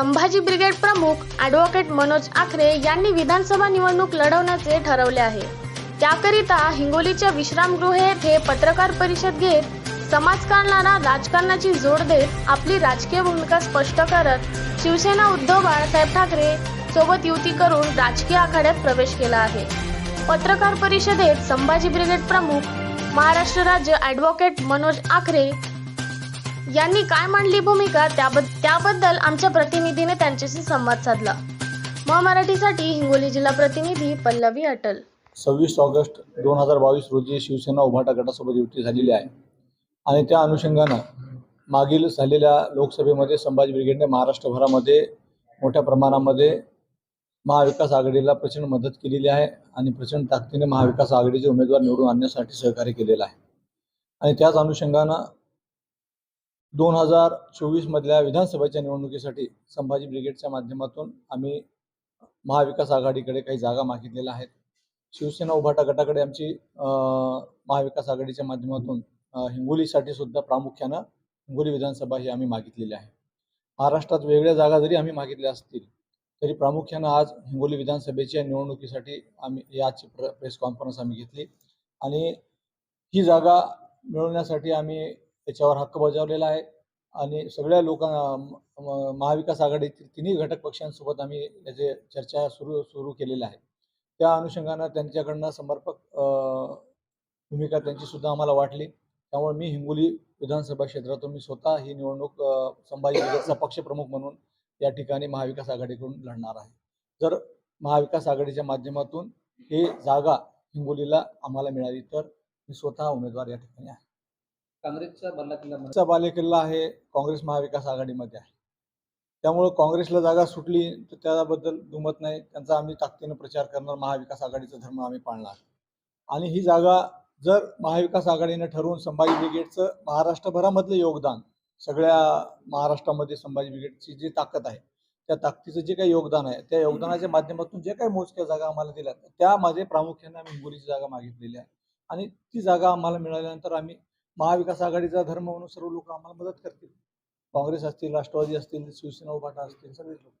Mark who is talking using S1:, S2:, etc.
S1: Sambhaji brigade प्रमुख advocate Manoj Akhare यांनी विधानसभा निवडणूक लढवण्याचे ठरवले आहे. त्याकरिता हिंगोलीच्या विश्रामगृह येथे पत्रकार परिषद घेत समाजकारणाला राजकारणाची जोड देत आपली राजकीय भूमिका स्पष्ट करत शिवसेना उद्धव बाळासाहेब ठाकरे सोबत युती करून राजकीय आघाड्यात प्रवेश केला आहे. पत्रकार परिषदेत संभाजी ब्रिगेड प्रमुख महाराष्ट्र राज्य ॲडव्होकेट मनोज आखरे यांनी काय मांडली भूमिका? त्याबद्दल आमच्या प्रतिनिधीने त्यांच्याशी संवाद साधला. म मराठीसाठी हिंगोली जिल्हा प्रतिनिधी पल्लवी अटल.
S2: सव्वीस ऑगस्ट दोन हजार बावीस रोजी शिवसेना उभाटा गटासोबत युती झालेली आहे. आणि त्या अनुषंगानं मागील झालेल्या लोकसभेमध्ये संभाजी ब्रिगेडने महाराष्ट्रभरामध्ये मोठ्या प्रमाणामध्ये महाविकास आघाडीला प्रचंड मदत केलेली आहे आणि प्रचंड ताकदीने महाविकास आघाडीचे उमेदवार निवडून आणण्यासाठी सहकार्य केलेलं आहे. आणि त्याच अनुषंगानं दोन हजार चोवीसमधल्या विधानसभेच्या निवडणुकीसाठी संभाजी ब्रिगेडच्या माध्यमातून आम्ही महाविकास आघाडीकडे काही जागा मागितलेल्या आहेत. शिवसेना उभाटा गटाकडे आमची महाविकास आघाडीच्या माध्यमातून हिंगोलीसाठी सुद्धा प्रामुख्यानं हिंगोली विधानसभा ही आम्ही मागितलेली आहे. महाराष्ट्रात वेगळ्या जागा जरी आम्ही मागितल्या असतील तरी प्रामुख्यानं आज हिंगोली विधानसभेच्या निवडणुकीसाठी आम्ही याची प्र प्रेस कॉन्फरन्स आम्ही घेतली. आणि ही जागा मिळवण्यासाठी आम्ही त्याच्यावर हक्क बजावलेला आहे. आणि सगळ्या लोकांना महाविकास आघाडीतील तिन्ही घटक पक्षांसोबत आम्ही याचे चर्चा सुरू सुरू केलेल्या आहे. त्या अनुषंगानं त्यांच्याकडनं समर्पक भूमिका त्यांची सुद्धा आम्हाला वाटली. त्यामुळे मी हिंगोली विधानसभा क्षेत्रातून मी स्वतः ही निवडणूक संभाजी पक्षप्रमुख म्हणून या ठिकाणी महाविकास आघाडीकडून लढणार आहे. जर महाविकास आघाडीच्या माध्यमातून हे जागा हिंगोलीला आम्हाला मिळाली तर मी स्वतः उमेदवार या ठिकाणी आहे.
S3: काँग्रेसचा बल्ला किल्ला
S2: बालेकिल्ला आहे काँग्रेस महाविकास आघाडीमध्ये आहे. त्यामुळं काँग्रेसला जागा सुटली तर त्याबद्दल दुमत नाही. त्यांचा आम्ही ताकदीनं प्रचार करणार. महाविकास आघाडीचा धर्म आम्ही पाळणार. आणि ही जागा जर महाविकास आघाडीनं ठरवून संभाजी ब्रिगेडचं महाराष्ट्रभरामधलं योगदान सगळ्या महाराष्ट्रामध्ये संभाजी ब्रिगेडची जी ताकद आहे त्या ताकदीचं जे काही योगदान आहे त्या योगदानाच्या माध्यमातून जे काही मोजक्या जागा आम्हाला दिल्या त्या माझे प्रामुख्याने आम्ही हिंगोलीची जागा मागितलेली आहे. आणि ती जागा आम्हाला मिळाल्यानंतर आम्ही महाविकास आघाडीचा धर्म म्हणून सर्व लोक आम्हाला मदत करतील. काँग्रेस असतील राष्ट्रवादी असतील शिवसेना उभाटा असतील सगळेच लोक.